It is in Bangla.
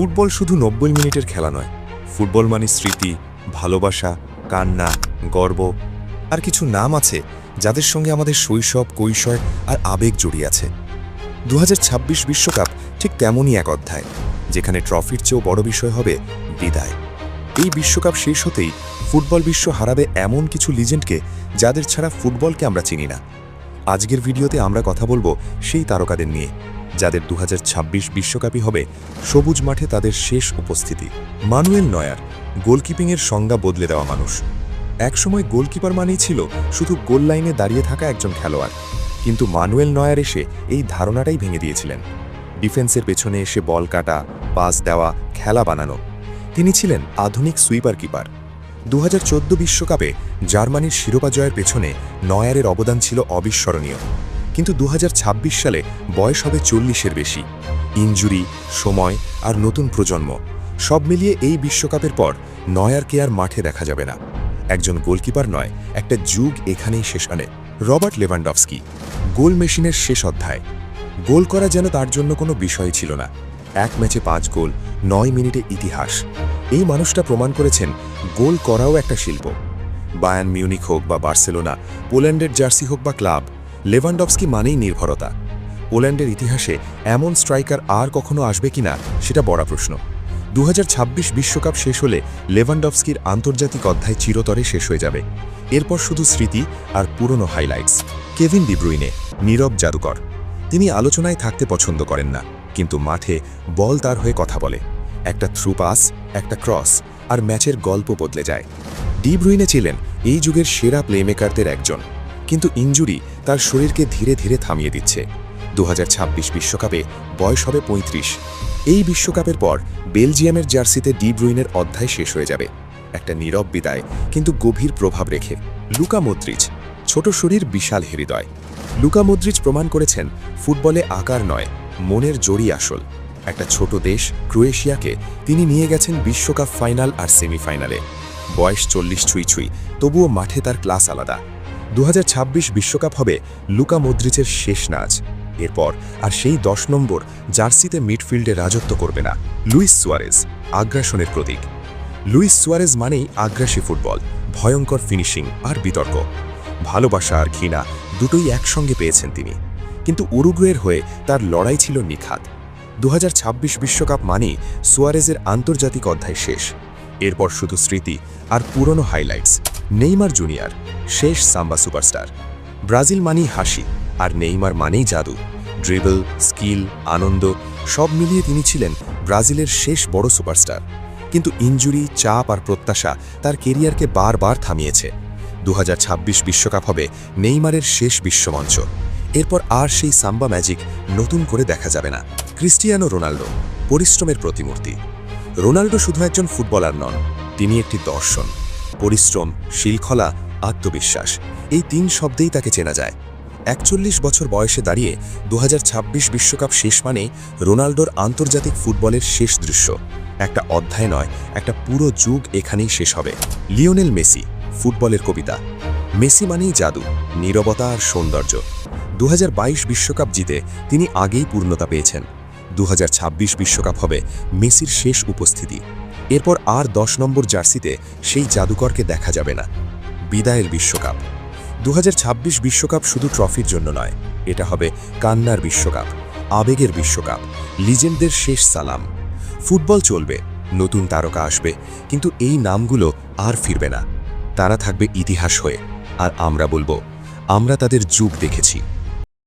ফুটবল শুধু নব্বই মিনিটের খেলা নয়। ফুটবল মানে স্মৃতি, ভালোবাসা, কান্না, গর্ব। আর কিছু নাম আছে যাদের সঙ্গে আমাদের শৈশব, কৈশোর আর আবেগ জড়িয়ে আছে। দু বিশ্বকাপ ঠিক তেমনই এক অধ্যায়, যেখানে ট্রফির চেয়েও বড় বিষয় হবে বিদায়। এই বিশ্বকাপ শেষ হতেই ফুটবল বিশ্ব হারাবে এমন কিছু লিজেন্ডকে যাদের ছাড়া ফুটবলকে আমরা চিনি না। আজকের ভিডিওতে আমরা কথা বলব সেই তারকাদের নিয়ে। যাদের দু বিশ্বকাপই হবে সবুজ মাঠে তাদের শেষ উপস্থিতি। মানুয়েল নয়ার, গোলকিপিংয়ের সংজ্ঞা বদলে দেওয়া মানুষ। একসময় গোলকিপার মানেই ছিল শুধু গোল লাইনে দাঁড়িয়ে থাকা একজন খেলোয়াড়। কিন্তু মানুয়েল নয়ার এসে এই ধারণাটাই ভেঙে দিয়েছিলেন। ডিফেন্সের পেছনে এসে বল কাটা, পাস দেওয়া, খেলা বানানো। তিনি ছিলেন আধুনিক সুইপার কিপার। দু বিশ্বকাপে জার্মানির শিরোপা জয়ের পেছনে নয়ারের অবদান ছিল অবিস্মরণীয়। কিন্তু দু হাজার ছাব্বিশ সালে বয়স হবে চল্লিশের বেশি। ইনজুরি, সময় আর নতুন প্রজন্ম, সব মিলিয়ে এই বিশ্বকাপের পর নয়ারকে আর মাঠে দেখা যাবে না। একজন গোলকিপার নয়, একটা যুগ এখানেই শেষ আনে। রবার্ট লেভানডফস্কি, গোল মেশিনের শেষ অধ্যায়। গোল করা যেন তার জন্য কোনো বিষয় ছিল না। এক ম্যাচে পাঁচ গোল, নয় মিনিটে ইতিহাস। এই মানুষটা প্রমাণ করেছেন গোল করাও একটা শিল্প। বায়ান মিউনিক হোক বা বার্সেলোনা, পোল্যান্ডের জার্সি হোক বা ক্লাব লেভানডফস্কি মানেই নির্ভরতা। পোল্যান্ডের ইতিহাসে এমন স্ট্রাইকার আর কখনো আসবে কিনা সেটা বড় প্রশ্ন। দু বিশ্বকাপ শেষ হলে লেভানডফস্কির আন্তর্জাতিক অধ্যায় চিরতরে শেষ হয়ে যাবে। এরপর শুধু স্মৃতি আর পুরনো হাইলাইটস। কেভিন ডিব্রুইনে নীরব জাদুকর। তিনি আলোচনায় থাকতে পছন্দ করেন না, কিন্তু মাঠে বল তার হয়ে কথা বলে। একটা থ্রু পাস, একটা ক্রস, আর ম্যাচের গল্প বদলে যায়। ডিব্রুইনে ছিলেন এই যুগের সেরা প্লেমেকারদের একজন। কিন্তু ইঞ্জুরি তার শরীরকে ধীরে ধীরে থামিয়ে দিচ্ছে। দু বিশ্বকাপে বয়স হবে ৩৫ এই বিশ্বকাপের পর বেলজিয়ামের জার্সিতে ডি ব্রুইনের অধ্যায় শেষ হয়ে যাবে। একটা নীরব বিদায়, কিন্তু গভীর প্রভাব রেখে। লুকা মদ্রিচ ছোট শরীর, বিশাল হৃদয়। লুকা মদ্রিচ প্রমাণ করেছেন, ফুটবলে আকার নয়, মনের জড়ি আসল। একটা ছোট দেশ, ক্রোয়েশিয়াকে, তিনি নিয়ে গেছেন বিশ্বকাপ ফাইনাল আর সেমিফাইনালে। বয়স চল্লিশ ছুঁই ছুঁই, তবুও মাঠে তার ক্লাস আলাদা। দু বিশ্বকাপ হবে লুকা মদ্রিচের শেষ নাচ। এরপর আর সেই দশ নম্বর জার্সিতে মিডফিল্ডে রাজত্ব করবে না লুইস সুয়ারেজ, আগ্রাসনের প্রতীক। লুইস সুয়ারেজ মানেই আগ্রাসী ফুটবল, ভয়ঙ্কর ফিনিশিং আর বিতর্ক। ভালোবাসা আর ঘৃণা দুটোই একসঙ্গে পেয়েছেন তিনি। কিন্তু উরুগুয়ের হয়ে তার লড়াই ছিল নিখাত। দু বিশ্বকাপ মানেই সুয়ারেজের আন্তর্জাতিক অধ্যায় শেষ। এরপর শুধু স্মৃতি আর পুরনো হাইলাইটস নেইমার জুনিয়র, শেষ সাম্বা সুপারস্টার। ব্রাজিল মানেই হাসি, আর নেইমার মানেই জাদু। ড্রিবল, স্কিল, আনন্দ, সব মিলিয়ে তিনি ছিলেন ব্রাজিলের শেষ বড় সুপারস্টার। কিন্তু ইঞ্জুরি চাপ আর প্রত্যাশা তার কেরিয়ারকে বারবার থামিয়েছে। দু বিশ্বকাপ হবে নেইমারের শেষ বিশ্বমঞ্চ। এরপর আর সেই সাম্বা ম্যাজিক নতুন করে দেখা যাবে না। ক্রিস্টিয়ানো রোনাল্ডো, পরিশ্রমের প্রতিমূর্তি। রোনাল্ডো শুধু একজন ফুটবলার নন, তিনি একটি দর্শন। পরিশ্রম, শৃঙ্খলা, আত্মবিশ্বাস, এই তিন শব্দেই তাকে চেনা যায়। একচল্লিশ বছর বয়সে দাঁড়িয়ে দু বিশ্বকাপ শেষ মানে রোনাল্ডোর আন্তর্জাতিক ফুটবলের শেষ দৃশ্য। একটা অধ্যায় নয়, একটা পুরো যুগ এখানেই শেষ হবে। লিওনেল মেসি, ফুটবলের কবিতা। মেসি মানেই জাদু, নীরবতা আর সৌন্দর্য। দু বিশ্বকাপ জিতে তিনি আগেই পূর্ণতা পেয়েছেন। দু বিশ্বকাপ হবে মেসির শেষ উপস্থিতি। এরপর আর দশ নম্বর জার্সিতে সেই জাদুকরকে দেখা যাবে না। বিদায়ের বিশ্বকাপ। দু বিশ্বকাপ শুধু ট্রফির জন্য নয়, এটা হবে কান্নার বিশ্বকাপ, আবেগের বিশ্বকাপ, লিজেন্ডদের শেষ সালাম। ফুটবল চলবে, নতুন তারকা আসবে, কিন্তু এই নামগুলো আর ফিরবে না। তারা থাকবে ইতিহাস হয়ে, আর আমরা বলব, আমরা তাদের যুগ দেখেছি।